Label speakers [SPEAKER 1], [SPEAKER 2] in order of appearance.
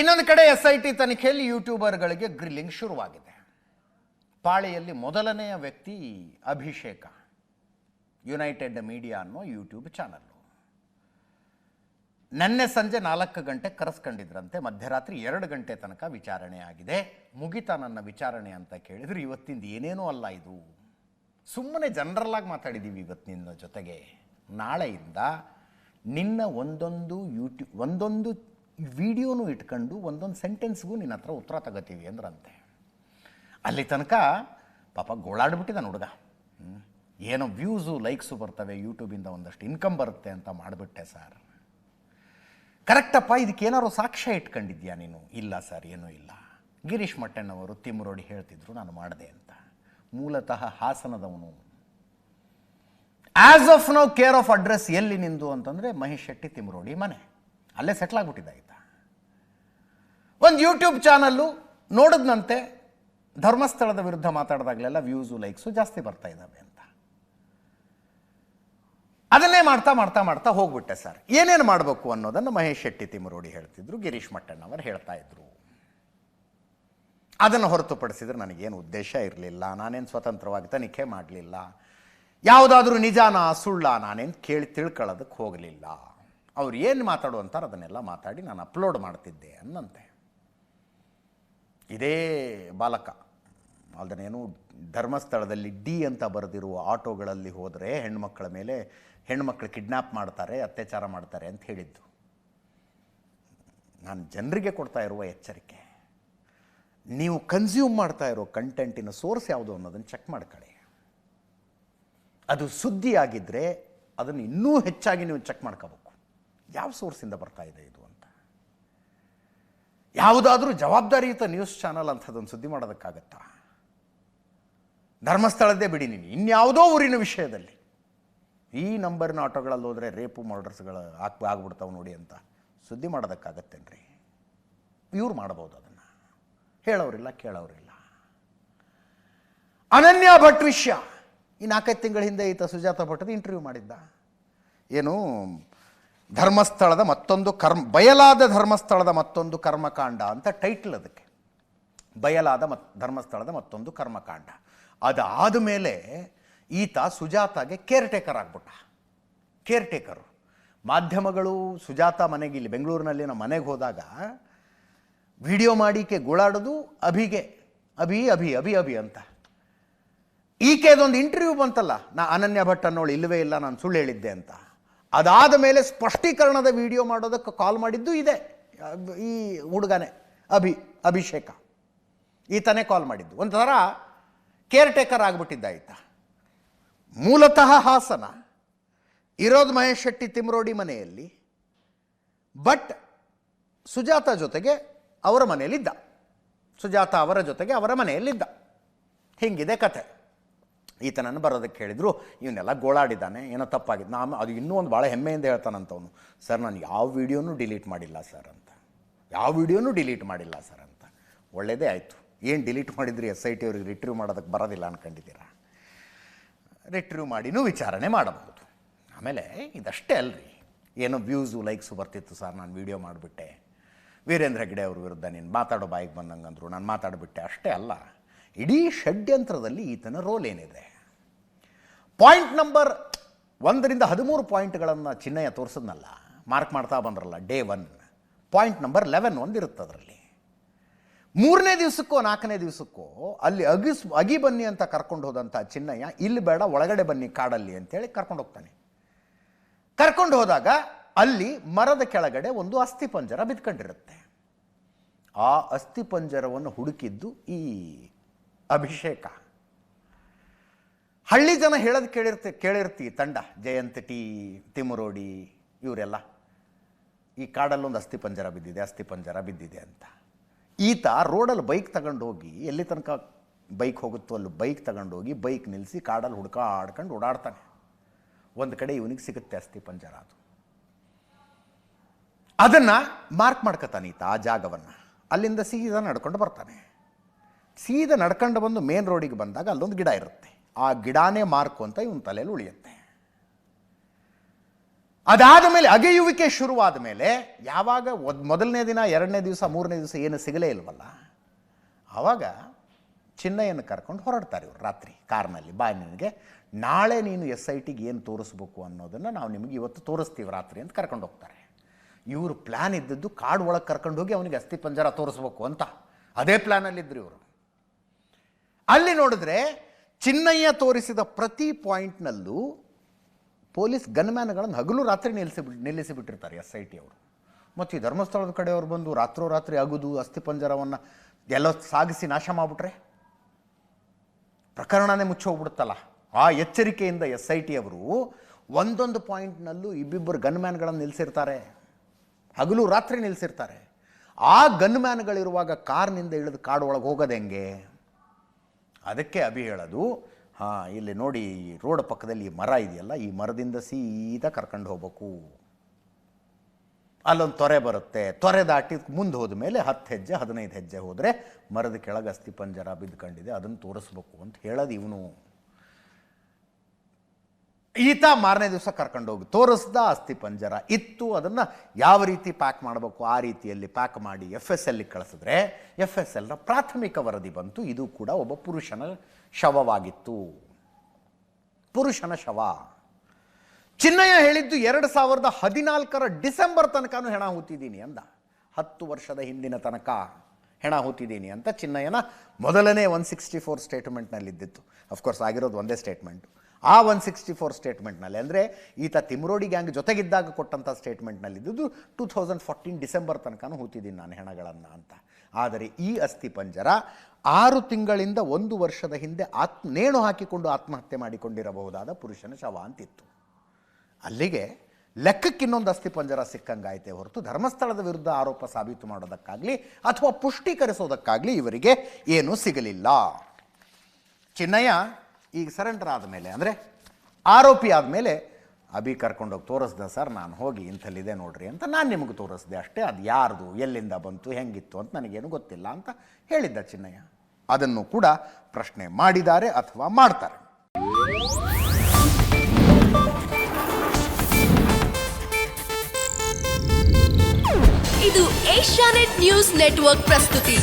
[SPEAKER 1] ಇನ್ನೊಂದು ಕಡೆ S I T ತನಿಖೆಯಲ್ಲಿ ಯೂಟ್ಯೂಬರ್ಗಳಿಗೆ ಗ್ರಿಲ್ಲಿಂಗ್ ಶುರುವಾಗಿದೆ. ಪಾಳಿಯಲ್ಲಿ ಮೊದಲನೆಯ ವ್ಯಕ್ತಿ ಅಭಿಷೇಕ. ಯುನೈಟೆಡ್ ಮೀಡಿಯಾ ಅನ್ನೋ ಯೂಟ್ಯೂಬ್ ಚಾನಲ್ಲು ನಿನ್ನೆ ಸಂಜೆ ನಾಲ್ಕು ಗಂಟೆ ಕರೆಸ್ಕೊಂಡಿದ್ರಂತೆ, ಮಧ್ಯರಾತ್ರಿ ಎರಡು ಗಂಟೆ ತನಕ ವಿಚಾರಣೆ ಆಗಿದೆ. ಮುಗಿತ ನನ್ನ ವಿಚಾರಣೆ ಅಂತ ಕೇಳಿದ್ರು ಇವತ್ತಿಂದ ಏನೇನೂ ಅಲ್ಲ ಇದು. ಸುಮ್ಮನೆ ಜನರಲ್ಲಾಗಿ ಮಾತಾಡಿದ್ದೀವಿ ಇವತ್ತಿನ ಜೊತೆಗೆ. ನಾಳೆಯಿಂದ ನಿನ್ನ ಒಂದೊಂದು ಯೂಟ್ಯೂಬ್ ಒಂದೊಂದು ವಿಡಿಯೋನು ಇಟ್ಕೊಂಡು ಒಂದೊಂದು ಸೆಂಟೆನ್ಸ್ಗೂ ನಿನ್ನ ಹತ್ರ ಉತ್ತರ ತಗೋತೀವಿ ಅಂದ್ರಂತೆ. ಅಲ್ಲಿ ತನಕ ಪಾಪ ಗೋಳಾಡ್ಬಿಟ್ಟಿದ್ದಾನೆ ಹುಡುಗ. ಏನೋ ವ್ಯೂಸು, ಲೈಕ್ಸು ಬರ್ತವೆ, ಯೂಟ್ಯೂಬಿಂದ ಒಂದಷ್ಟು ಇನ್ಕಮ್ ಬರುತ್ತೆ ಅಂತ ಮಾಡಿಬಿಟ್ಟೆ ಸರ್. ಕರೆಕ್ಟಪ್ಪ ಇದಕ್ಕೇನಾದ್ರು ಸಾಕ್ಷ್ಯ ಇಟ್ಕೊಂಡಿದ್ಯಾ ನೀನು? ಇಲ್ಲ ಸರ್, ಏನೂ ಇಲ್ಲ. ಗಿರೀಶ್ ಮಟ್ಟಣ್ಣವರು ತಿಮ್ಮರೋಡಿ ಹೇಳ್ತಿದ್ರು, ನಾನು ಮಾಡಿದೆ ಅಂತ. ಮೂಲತಃ ಹಾಸನದವನು. As of no care of address ಎಲ್ಲಿ ನಿಂದು ಅಂತಂದರೆ ಮಹೇಶ್ ಶೆಟ್ಟಿ ತಿಮ್ಮರೋಡಿ ಮನೆ. ಅಲ್ಲೇ ಸೆಟ್ಲ್ ಆಗ್ಬಿಟ್ಟಿದ್ದ ಒಂದು ಯೂಟ್ಯೂಬ್ ಚಾನಲ್ಲು ನೋಡಿದ್ನಂತೆ ಧರ್ಮಸ್ಥಳದ ವಿರುದ್ಧ ಮಾತಾಡಿದಾಗಲೆಲ್ಲ ವ್ಯೂಸು ಲೈಕ್ಸು ಜಾಸ್ತಿ ಬರ್ತಾ ಇದ್ದಾವೆ ಅಂತ. ಅದನ್ನೇ ಮಾಡ್ತಾ ಮಾಡ್ತಾ ಮಾಡ್ತಾ ಹೋಗ್ಬಿಟ್ಟೆ ಸರ್ ಏನೇನು ಮಾಡಬೇಕು ಅನ್ನೋದನ್ನು ಮಹೇಶ್ ಶೆಟ್ಟಿ ತಿಮ್ಮರೋಡಿ ಹೇಳ್ತಿದ್ರು, ಗಿರೀಶ್ ಮಟ್ಟಣ್ಣವರು ಹೇಳ್ತಾ ಇದ್ರು. ಅದನ್ನು ಹೊರತುಪಡಿಸಿದ್ರೆ ನನಗೇನು ಉದ್ದೇಶ ಇರಲಿಲ್ಲ, ನಾನೇನು ಸ್ವತಂತ್ರವಾಗಿ ತನಿಖೆ ಮಾಡಲಿಲ್ಲ, ಯಾವುದಾದ್ರೂ ನಿಜಾನ ಸುಳ್ಳ ನಾನೇನು ಕೇಳಿ ತಿಳ್ಕೊಳ್ಳೋದಕ್ಕೆ ಹೋಗಲಿಲ್ಲ. ಅವ್ರು ಏನು ಮಾತಾಡುವಂತಾರೆ ಅದನ್ನೆಲ್ಲ ಮಾತಾಡಿ ನಾನು ಅಪ್ಲೋಡ್ ಮಾಡ್ತಿದ್ದೆ ಅನ್ನಂತೆ. ಇದೇ ಬಾಲಕ. ಅದನ್ನೇನು ಧರ್ಮಸ್ಥಳದಲ್ಲಿ ಡಿ ಅಂತ ಬರೆದಿರುವ ಆಟೋಗಳಲ್ಲಿ ಹೋದರೆ ಹೆಣ್ಮಕ್ಳ ಮೇಲೆ ಹೆಣ್ಮಕ್ಳು ಕಿಡ್ನ್ಯಾಪ್ ಮಾಡ್ತಾರೆ, ಅತ್ಯಾಚಾರ ಮಾಡ್ತಾರೆ ಅಂತ ಹೇಳಿದ್ದು. ನಾನು ಜನರಿಗೆ ಕೊಡ್ತಾ ಇರುವ ಎಚ್ಚರಿಕೆ. ನೀವು ಕನ್ಸ್ಯೂಮ್ ಮಾಡ್ತಾ ಇರೋ ಕಂಟೆಂಟಿನ ಸೋರ್ಸ್ ಯಾವುದು ಅನ್ನೋದನ್ನು ಚೆಕ್ ಮಾಡ್ಕೊಳ್ಳಿ. ಅದು ಸುದ್ದಿಯಾಗಿದ್ದರೆ ಅದನ್ನು ಇನ್ನೂ ಹೆಚ್ಚಾಗಿ ನೀವು ಚೆಕ್ ಮಾಡ್ಕೋಬೇಕು. ಯಾವ ಸೋರ್ಸಿಂದ ಬರ್ತಾ ಇದೆ ಇದು ಅಂತ? ಯಾವುದಾದ್ರೂ ಜವಾಬ್ದಾರಿಯುತ ನ್ಯೂಸ್ ಚಾನಲ್ ಅಂಥದ್ದೊಂದು ಸುದ್ದಿ ಮಾಡೋದಕ್ಕಾಗತ್ತಾ? ಧರ್ಮಸ್ಥಳದ್ದೇ ಬಿಡಿ ನೀನು. ಇನ್ಯಾವುದೋ ಊರಿನ ವಿಷಯದಲ್ಲಿ. ಈ ನಂಬರಿನ ಆಟೋಗಳಲ್ಲಿ ಹೋದರೆ ರೇಪು ಮರ್ಡರ್ಸ್ಗಳು ಆಗ್, ಆಗ್ಬಿಡ್ತಾವೆ ನೋಡಿ ಅಂತ ಸುದ್ದಿ ಮಾಡೋದಕ್ಕಾಗತ್ತೇನ್ರಿ? ಇವ್ರು ಮಾಡ್ಬೋದು ಅದನ್ನು. ಹೇಳೋರಿಲ್ಲ, ಕೇಳೋರಿಲ್ಲ. ಅನನ್ಯ ಭಟ್ ವಿಷಯ. ಈ ನಾಲ್ಕೈದು ತಿಂಗಳ ಹಿಂದೆ ಈತ ಸುಜಾತ ಭಟ್ಟದ ಇಂಟರ್ವ್ಯೂ ಮಾಡಿದ್ದ. ಏನು ಧರ್ಮಸ್ಥಳದ ಮತ್ತೊಂದು ಕರ್ಮ, ಬಯಲಾದ ಧರ್ಮಸ್ಥಳದ ಮತ್ತೊಂದು ಕರ್ಮಕಾಂಡ ಅಂತ ಟೈಟ್ಲ್ ಅದಕ್ಕೆ. ಬಯಲಾದ ಮತ್, ಧರ್ಮಸ್ಥಳದ ಮತ್ತೊಂದು ಕರ್ಮಕಾಂಡ. ಅದಾದ ಮೇಲೆ ಈತ ಸುಜಾತಾಗೆ ಕೇರ್ ಟೇಕರ್ ಆಗ್ಬಿಟ್ಟ. ಕೇರ್ ಟೇಕರು ಮಾಧ್ಯಮಗಳು ಸುಜಾತ ಮನೆಗೆ, ಇಲ್ಲಿ ಬೆಂಗಳೂರಿನಲ್ಲಿ ನಮ್ಮ ಮನೆಗೆ ಹೋದಾಗ ವಿಡಿಯೋ ಮಾಡಿಕೆ ಗೋಳಾಡೋದು ಅಭಿಗೆ, ಅಭಿ ಅಭಿ ಅಭಿ ಅಭಿ ಅಂತ. ಈಕೆದೊಂದು ಇಂಟರ್ವ್ಯೂ ಬಂತಲ್ಲ, ನಾ ಅನನ್ಯ ಭಟ್ ಅನ್ನೋಳು ಇಲ್ಲವೇ ಇಲ್ಲ, ನಾನು ಸುಳ್ಳು ಹೇಳಿದ್ದೆ ಅಂತ. ಅದಾದ ಮೇಲೆ ಸ್ಪಷ್ಟೀಕರಣದ ವಿಡಿಯೋ ಮಾಡೋದಕ್ಕೆ ಕಾಲ್ ಮಾಡಿದ್ದು ಇದೆ. ಈ ಹುಡುಗನೇ, ಅಭಿ, ಅಭಿಷೇಕ. ಈತನೇ ಕಾಲ್ ಮಾಡಿದ್ದು. ಒಂಥರ ಕೇರ್ ಟೇಕರ್ ಆಗಿಬಿಟ್ಟಿದ್ದ ಮೂಲತಃ ಹಾಸನ, ಇರೋದು ಮಹೇಶ್ ಶೆಟ್ಟಿ ತಿಮ್ರೋಡಿ ಮನೆಯಲ್ಲಿ ಬಟ್ ಸುಜಾತ ಜೊತೆಗೆ ಅವರ ಮನೆಯಲ್ಲಿದ್ದ. ಸುಜಾತ ಅವರ ಜೊತೆಗೆ ಅವರ ಮನೆಯಲ್ಲಿದ್ದ. ಹಿಂಗಿದೆ ಕತೆ. ಈತನನ್ನು ಬರೋದಕ್ಕೆ ಹೇಳಿದರು ಇವನ್ನೆಲ್ಲ ಗೋಳಾಡಿದ್ದಾನೆ, ಏನೋ ತಪ್ಪಾಗಿದೆ ನಾನು ಅದು ಇನ್ನೂ ಒಂದು ಭಾಳ ಹೆಮ್ಮೆಯಿಂದ ಹೇಳ್ತಾನಂತವನು, ಸರ್, ನಾನು ಯಾವ ವೀಡಿಯೋನೂ ಡಿಲೀಟ್ ಮಾಡಿಲ್ಲ, ಸರ್, ಅಂತ. ಯಾವ ವೀಡಿಯೋನೂ ಡಿಲೀಟ್ ಮಾಡಿಲ್ಲ, ಸರ್, ಅಂತ. ಒಳ್ಳೆಯದೇ ಆಯಿತು. ಏನು ಡಿಲೀಟ್ ಮಾಡಿದ್ರಿ, ಎಸ್ ಐ ಟಿ ಅವ್ರಿಗೆ ರಿಟ್ರೀವ್ ಮಾಡೋದಕ್ಕೆ ಬರೋದಿಲ್ಲ ಅಂದ್ಕೊಂಡಿದ್ದೀರಾ ರಿಟ್ರೀವ್ ಮಾಡಿನೂ ವಿಚಾರಣೆ ಮಾಡಬಹುದು. ಆಮೇಲೆ ಇದಷ್ಟೇ ಅಲ್ರಿ. ಏನೋ ವ್ಯೂಸು, ಲೈಕ್ಸು ಬರ್ತಿತ್ತು, ಸರ್, ನಾನು ವೀಡಿಯೋ ಮಾಡಿಬಿಟ್ಟೆ. ವೀರೇಂದ್ರ ಹೆಗ್ಡೆ ಅವ್ರ ವಿರುದ್ಧ ನೀನು ಮಾತಾಡೋ ಬಾಯಿಗೆ ಬಂದಂಗಂದ್ರು, ನಾನು ಮಾತಾಡಿಬಿಟ್ಟೆ. ಅಷ್ಟೇ ಅಲ್ಲ, ಇಡೀ ಷಡ್ಯಂತ್ರದಲ್ಲಿ ಈತನ ರೋಲ್ ಏನಿದೆ? ಪಾಯಿಂಟ್ ನಂಬರ್ ಒಂದರಿಂದ ಹದಿಮೂರು ಪಾಯಿಂಟ್ಗಳನ್ನು ಚಿನ್ನಯ್ಯ ತೋರಿಸಿದ್ನಲ್ಲ, ಮಾರ್ಕ್ ಮಾಡ್ತಾ ಬಂದ್ರಲ್ಲ day one point number eleven ಒಂದಿರುತ್ತೆ ಅದರಲ್ಲಿ. ಮೂರನೇ ದಿವಸಕ್ಕೋ, ನಾಲ್ಕನೇ ದಿವಸಕ್ಕೋ, ಅಲ್ಲಿ ಅಗಿಸ್, ಅಗಿ ಬನ್ನಿ ಅಂತ ಕರ್ಕೊಂಡು ಹೋದಂಥ ಚಿನ್ನಯ್ಯ ಇಲ್ಲಿ ಬೇಡ, ಒಳಗಡೆ ಬನ್ನಿ ಕಾಡಲ್ಲಿ ಅಂತೇಳಿ ಕರ್ಕೊಂಡು ಹೋಗ್ತಾನೆ. ಕರ್ಕೊಂಡು ಹೋದಾಗ ಅಲ್ಲಿ ಮರದ ಕೆಳಗಡೆ ಒಂದು ಅಸ್ಥಿಪಂಜರ ಬಿದ್ಕೊಂಡಿರುತ್ತೆ. ಆ ಅಸ್ಥಿಪಂಜರವನ್ನು ಹುಡುಕಿದ್ದು ಈ ಅಭಿಷೇಕ. ಹಳ್ಳಿ ಜನ ಹೇಳೋದು ಕೇಳಿರ್ತಿ ಕೇಳಿರ್ತಿ, ತಂಡ, ಜಯಂತ್ ಟಿ ತಿಮುರೋಡಿ ಇವರೆಲ್ಲ, ಈ ಕಾಡಲ್ಲೊಂದು ಅಸ್ಥಿಪಂಜರ ಬಿದ್ದಿದೆ ಅಸ್ಥಿಪಂಜರ ಬಿದ್ದಿದೆ ಅಂತ. ಈತ ರೋಡಲ್ಲಿ ಬೈಕ್ ತಗೊಂಡೋಗಿ, ಎಲ್ಲಿ ತನಕ ಬೈಕ್ ಹೋಗುತ್ತೋ ಅಲ್ಲಿ ಬೈಕ್ ತಗೊಂಡೋಗಿ ಬೈಕ್ ನಿಲ್ಲಿಸಿ ಕಾಡಲ್ಲಿ ಹುಡ್ಕಾಡ್ಕೊಂಡು ಓಡಾಡ್ತಾನೆ. ಒಂದು ಕಡೆ ಇವನಿಗೆ ಸಿಗುತ್ತೆ ಅಸ್ಥಿಪಂಜರ ಅದು. ಅದನ್ನು ಮಾರ್ಕ್ ಮಾಡ್ಕೊತಾನೆ ಈತ ಆ ಜಾಗವನ್ನು. ಅಲ್ಲಿಂದ ಸೀದಾ ನಡ್ಕೊಂಡು ಬರ್ತಾನೆ. ಸೀದಾ ನಡ್ಕೊಂಡು ಬಂದು ಮೇನ್ ರೋಡಿಗೆ ಬಂದಾಗ ಅಲ್ಲೊಂದು ಗಿಡ ಇರುತ್ತೆ. ಆ ಗಿಡಾನೇ ಮಾರ್ಕು ಅಂತ ಇವನ ತಲೆಯಲ್ಲಿ ಉಳಿಯುತ್ತೆ. ಅದಾದ ಮೇಲೆ ಅಗೆಯುವಿಕೆ ಶುರುವಾದ ಮೇಲೆ ಯಾವಾಗ ಮೊದಲನೇ ದಿನ, ಎರಡನೇ ದಿವಸ, ಮೂರನೇ ದಿವಸ ಏನು ಸಿಗಲೇ ಇಲ್ವಲ್ಲ ಆವಾಗ ಚಿನ್ನಯ್ಯನ ಕರ್ಕೊಂಡು ಹೊರಡ್ತಾರೆ ಇವರು ರಾತ್ರಿ ಕಾರ್ನಲ್ಲಿ. ಬಾ ನಿನಗೆ, ನಾಳೆ ನೀನು ಎಸ್ ಐ ಟಿಗೆ ಏನು ತೋರಿಸ್ಬೇಕು ಅನ್ನೋದನ್ನು ನಾವು ನಿಮಗೆ ಇವತ್ತು ತೋರಿಸ್ತೀವಿ ರಾತ್ರಿ ಅಂತ ಕರ್ಕೊಂಡು ಹೋಗ್ತಾರೆ. ಇವರು ಪ್ಲ್ಯಾನ್ ಇದ್ದದ್ದು ಕಾಡು ಒಳಗೆ ಕರ್ಕೊಂಡು ಹೋಗಿ ಅವನಿಗೆ ಅಸ್ಥಿ ಪಂಜರ ತೋರಿಸ್ಬೇಕು ಅಂತ. ಅದೇ ಪ್ಲ್ಯಾನಲ್ಲಿದ್ದರು ಇವರು. ಅಲ್ಲಿ ನೋಡಿದ್ರೆ ಚಿನ್ನಯ್ಯ ತೋರಿಸಿದ ಪ್ರತಿ ಪಾಯಿಂಟ್ನಲ್ಲೂ ಪೊಲೀಸ್ ಗನ್ಮ್ಯಾನ್ಗಳನ್ನು ಹಗಲು ರಾತ್ರಿ ನಿಲ್ಲಿಸಿ ನಿಲ್ಲಿಸಿಬಿಟ್ಟಿರ್ತಾರೆ ಎಸ್ ಐ ಟಿ ಅವರು. ಮತ್ತು ಈ ಧರ್ಮಸ್ಥಳದ ಕಡೆಯವರು ಬಂದು ರಾತ್ರೋರಾತ್ರಿ ಅಗುದು ಅಸ್ಥಿಪಂಜರವನ್ನು ಎಲ್ಲ ಸಾಗಿಸಿ ನಾಶ ಮಾಡಿಬಿಟ್ರೆ? ಪ್ರಕರಣನೇ ಮುಚ್ಚೋಗ್ಬಿಡುತ್ತಲ್ಲ ಆ ಎಚ್ಚರಿಕೆಯಿಂದ ಎಸ್ ಐ ಟಿ ಅವರು ಒಂದೊಂದು ಪಾಯಿಂಟ್ನಲ್ಲೂ ಇಬ್ಬಿಬ್ಬರು ಗನ್ಮ್ಯಾನ್ಗಳನ್ನು ನಿಲ್ಲಿಸಿರ್ತಾರೆ. ಹಗಲು ರಾತ್ರಿ ನಿಲ್ಲಿಸಿರ್ತಾರೆ. ಆ ಗನ್ಮ್ಯಾನ್ಗಳಿರುವಾಗ ಕಾರ್ನಿಂದ ಇಳಿದು ಕಾಡು ಒಳಗೆ ಹೋಗೋದು ಹೆಂಗೆ? ಅದಕ್ಕೆ ಅಭಿ ಹೇಳೋದು, ಹಾಂ, ಇಲ್ಲಿ ನೋಡಿ ರೋಡ್ ಪಕ್ಕದಲ್ಲಿ ಈ ಮರ ಇದೆಯಲ್ಲ, ಈ ಮರದಿಂದ ಸೀದಾ ಕರ್ಕೊಂಡು ಹೋಗ್ಬೇಕು. ಅಲ್ಲೊಂದು ತೊರೆ ಬರುತ್ತೆ, ತೊರೆ ದಾಟಿ ಮುಂದೆ ಹೋದ ಮೇಲೆ ಹತ್ತು ಹೆಜ್ಜೆ, ಹದಿನೈದು ಹೆಜ್ಜೆ ಹೋದರೆ ಮರದ ಕೆಳಗೆ ಅಸ್ಥಿ ಪಂಜರ ಬಿದ್ದುಕೊಂಡಿದೆ, ಅದನ್ನು ತೋರಿಸ್ಬೇಕು ಅಂತ ಹೇಳೋದು ಇವನು. ಈತ ಮಾರನೇ ದಿವಸ ಕರ್ಕೊಂಡೋಗಿ ತೋರಿಸ್ದ ಅಸ್ಥಿ ಪಂಜರ. ಇತ್ತು ಅದನ್ನು ಯಾವ ರೀತಿ ಪ್ಯಾಕ್ ಮಾಡಬೇಕು ಆ ರೀತಿಯಲ್ಲಿ ಪ್ಯಾಕ್ ಮಾಡಿ ಎಫ್ ಎಸ್ ಎಲ್ಗೆ ಕಳಿಸಿದ್ರೆ ಎಫ್ ಎಸ್ ಎಲ್ನ ಪ್ರಾಥಮಿಕ ವರದಿ ಬಂತು. ಇದು ಕೂಡ ಒಬ್ಬ ಪುರುಷನ ಶವವಾಗಿತ್ತು. ಪುರುಷನ ಶವ. ಚಿನ್ನಯ್ಯ ಹೇಳಿದ್ದು ಎರಡು ಸಾವಿರದ ಹದಿನಾಲ್ಕರ ಡಿಸೆಂಬರ್ ತನಕನೂ ಹೆಣ ಹೂತಿದ್ದೀನಿ ಅಂದ. ಹತ್ತು ವರ್ಷದ ಹಿಂದಿನ ತನಕ ಹೆಣ ಹೂತಿದ್ದೀನಿ ಅಂತ ಚಿನ್ನಯ್ಯನ ಮೊದಲನೇ ಒನ್ ಸಿಕ್ಸ್ಟಿ ಫೋರ್ ಸ್ಟೇಟ್ಮೆಂಟ್ನಲ್ಲಿದ್ದಿತ್ತು ಅಫ್ಕೋರ್ಸ್ ಆಗಿರೋದು ಒಂದೇ ಸ್ಟೇಟ್ಮೆಂಟು ಆ ಒನ್ ಸಿಕ್ಸ್ಟಿ ಫೋರ್ ಸ್ಟೇಟ್ಮೆಂಟ್ನಲ್ಲಿ ಅಂದರೆ ಈತ ತಿಮ್ರೋಡಿ ಗ್ಯಾಂಗ್ ಜೊತೆಗಿದ್ದಾಗ ಕೊಟ್ಟಂಥ ಸ್ಟೇಟ್ಮೆಂಟ್ನಲ್ಲಿದ್ದು ಟೂ ತೌಸಂಡ್ ಫೋರ್ಟೀನ್ ಡಿಸೆಂಬರ್ ತನಕನೂ ಹೂತಿದ್ದೀನಿ ನಾನು ಹೆಣಗಳನ್ನು ಅಂತ. ಆದರೆ ಈ ಅಸ್ಥಿ ಪಂಜರ ಆರು ತಿಂಗಳಿಂದ ಒಂದು ವರ್ಷದ ಹಿಂದೆ ಆತ್ಮ, ನೇಣು ಹಾಕಿಕೊಂಡು ಆತ್ಮಹತ್ಯೆ ಮಾಡಿಕೊಂಡಿರಬಹುದಾದ ಪುರುಷನ ಶವ ಅಂತಿತ್ತು. ಅಲ್ಲಿಗೆ ಲೆಕ್ಕಕ್ಕಿನ್ನೊಂದು ಅಸ್ಥಿ ಪಂಜರ ಸಿಕ್ಕಂಗಾಯಿತೆ ಹೊರತು ಧರ್ಮಸ್ಥಳದ ವಿರುದ್ಧ ಆರೋಪ ಸಾಬೀತು ಮಾಡೋದಕ್ಕಾಗಲಿ ಅಥವಾ ಪುಷ್ಟೀಕರಿಸೋದಕ್ಕಾಗಲಿ ಇವರಿಗೆ ಏನೂ ಸಿಗಲಿಲ್ಲ. ಚಿನ್ನಯ್ಯ ಈಗ ಸರೆಂಡರ್ ಆದಮೇಲೆ, ಅಂದರೆ ಆರೋಪಿ ಆದಮೇಲೆ, ಅಭಿ ಕರ್ಕೊಂಡೋಗಿ ತೋರಿಸ್ದೆ ಸರ್ ನಾನು ಹೋಗಿ ಇಂಥಲ್ಲಿದೆ ನೋಡ್ರಿ ಅಂತ ನಾನು ನಿಮಗೆ ತೋರಿಸ್ದೆ ಅಷ್ಟೇ, ಅದು ಯಾರ್ದು, ಎಲ್ಲಿಂದ ಬಂತು, ಹೆಂಗಿತ್ತು ಅಂತ ನನಗೇನು ಗೊತ್ತಿಲ್ಲ ಅಂತ ಹೇಳಿದ್ದ ಚಿನ್ನಯ್ಯ. ಅದನ್ನು ಕೂಡ ಪ್ರಶ್ನೆ ಮಾಡಿದ್ದಾರೆ ಅಥವಾ ಮಾಡ್ತಾರೆ.
[SPEAKER 2] ಇದು ಏಷ್ಯಾನೆಟ್ ನ್ಯೂಸ್ ನೆಟ್ವರ್ಕ್ ಪ್ರಸ್ತುತಿ.